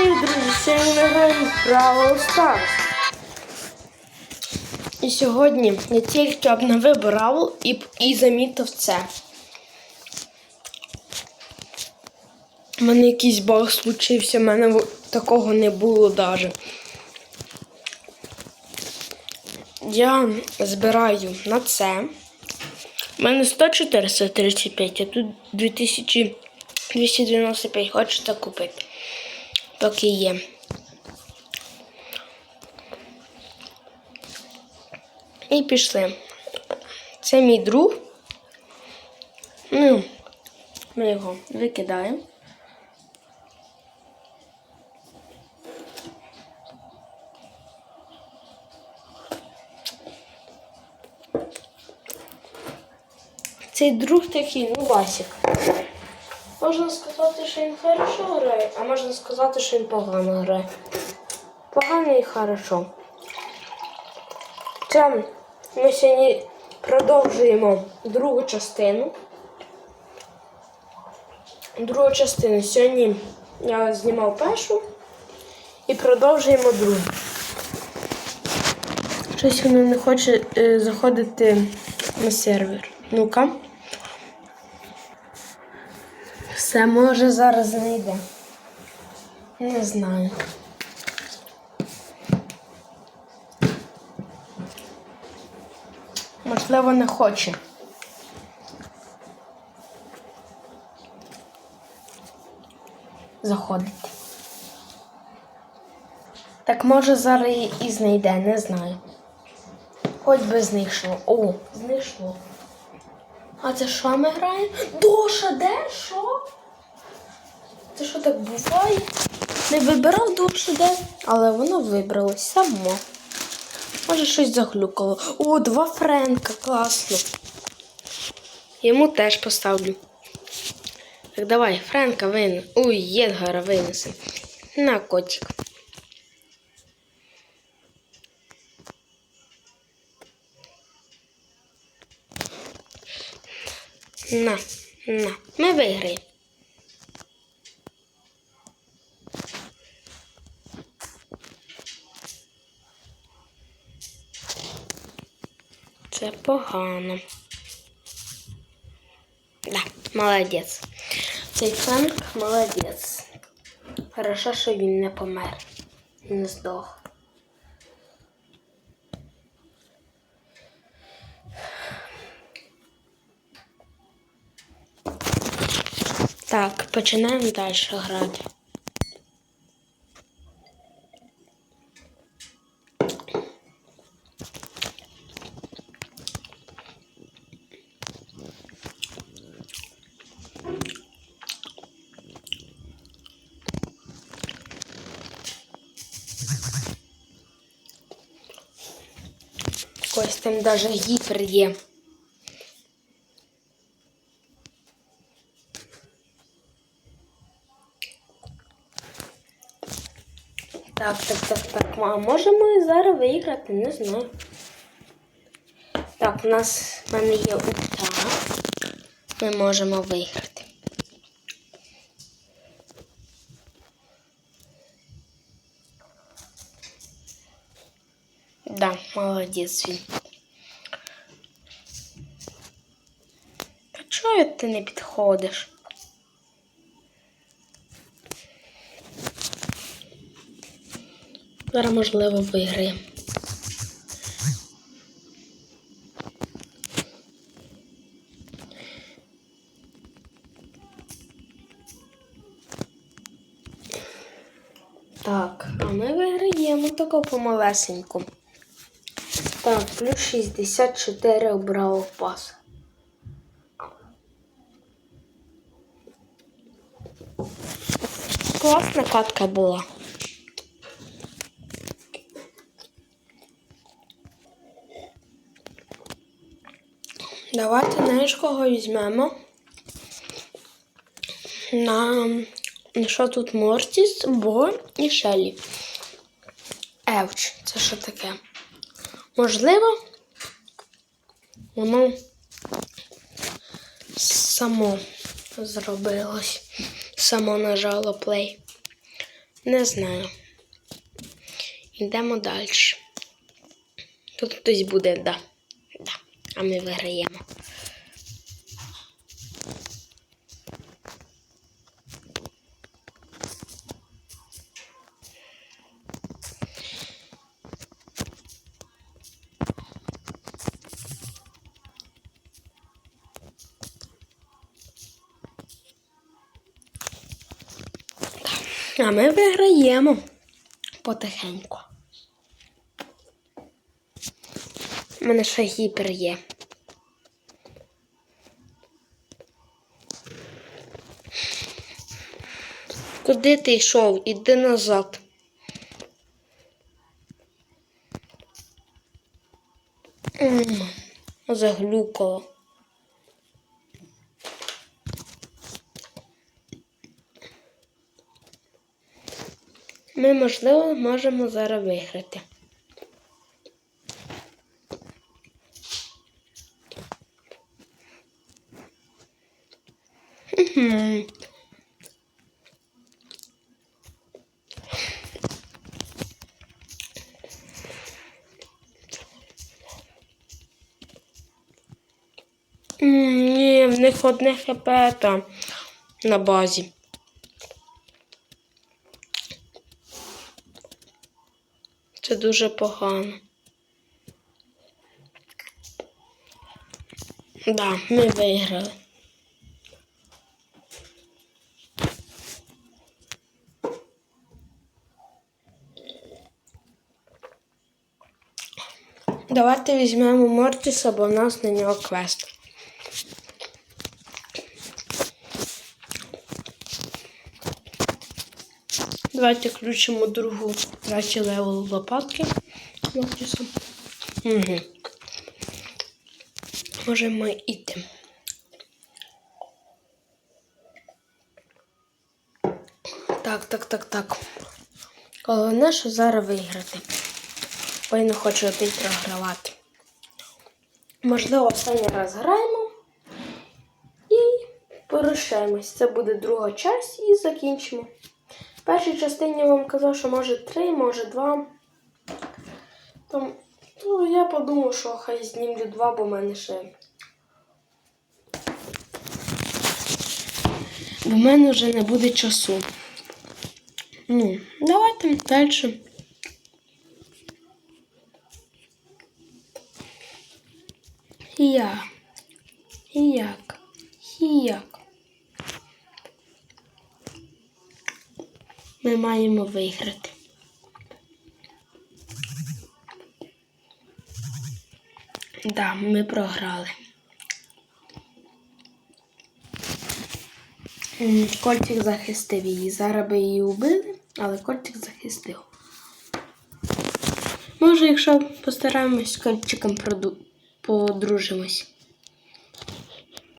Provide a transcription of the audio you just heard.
Привіт, друзі! Сьогодні ми граємо Brawl Stars. І сьогодні я тільки обновив Бравл і, і замітив це. У мене якийсь баг случився, в мене такого не було навіть. Я збираю на це. У мене 10435, а тут 2295. Хочете купити. Поки є. І пішли. Це мій друг. Ну, ми його викидаємо. Цей друг такий, ну Васік. Можна сказати, що він хорошо грає, а можна сказати, що він погано грає. Погано і хорошо. Це ми сьогодні продовжуємо другу частину. Другу частину. Сьогодні я знімав першу і продовжуємо другу. Щось воно не хоче е, заходити на сервер. Ну-ка. Все, може зараз не йде. Не знаю. Можливо, не хоче. Заходити. Так може зараз і знайде, не знаю. Хоч би знайшло. О, знайшло. А це що ми граємо? Доша, де? Що? Це що так буває? Не вибирав Доша, де, але воно вибралось само. Може щось заглюкало. О, два Френка, класно. Йому теж поставлю. Так, давай, Френка вин. Ой, Єдгара винесе. На котик. На, на. Ми виграємо. Погано. Да, молодець. Цей Френк молодець. Хорошо, що він не помер. Не здох. Так, починаємо далі грати. Ось там даже гіпер є. Так, так, так, так. А можемо зараз виграти? Не знаю. Так, у нас в мене є ульта. Ми можемо виграти. Да, молодець він. Та ти не підходиш? Зараз, можливо, виграємо. Так, а ми виграємо тако помалесеньку. Так, плюс 64 обрав пас. Класна катка була. Давайте знаєш, кого візьмемо. На що тут Мортіс, Бо і Шелі. Евч, це що таке? Можливо, воно само зробилось. Само нажало play. Не знаю. Йдемо далі. Тут хтось буде, да. да. А ми виграємо. А ми виграємо потихеньку. У мене ще гіпер є. Куди ти йшов? Іди назад. Заглюкало. Ми, можливо, можемо зараз виграти. Ні, в них одне хп там на базі. Це дуже погано. Да, ми виграли. Давайте візьмемо Мортіса, бо в нас на нього квест. Давайте включимо другу третій левел лопатки Угу. Можемо йти. Так, так, так, так. Головне, що зараз виграти. Бо я не хочу опять програвати. Можливо, останній раз граємо і порушаємось. Це буде друга часть і закінчимо. Першій частині я вам казав, що може три, може два. Там, ну, я подумав, що хай знімлю два, бо в мене ще. Бо в мене вже не буде часу. Ну, давайте далі. Я. Як? Як? Ми маємо виграти. Да, ми програли. Кольчик захистив її. Зараз би її убили, але Кольчик захистив. Може, якщо постараємось з Кольчиком подружимось.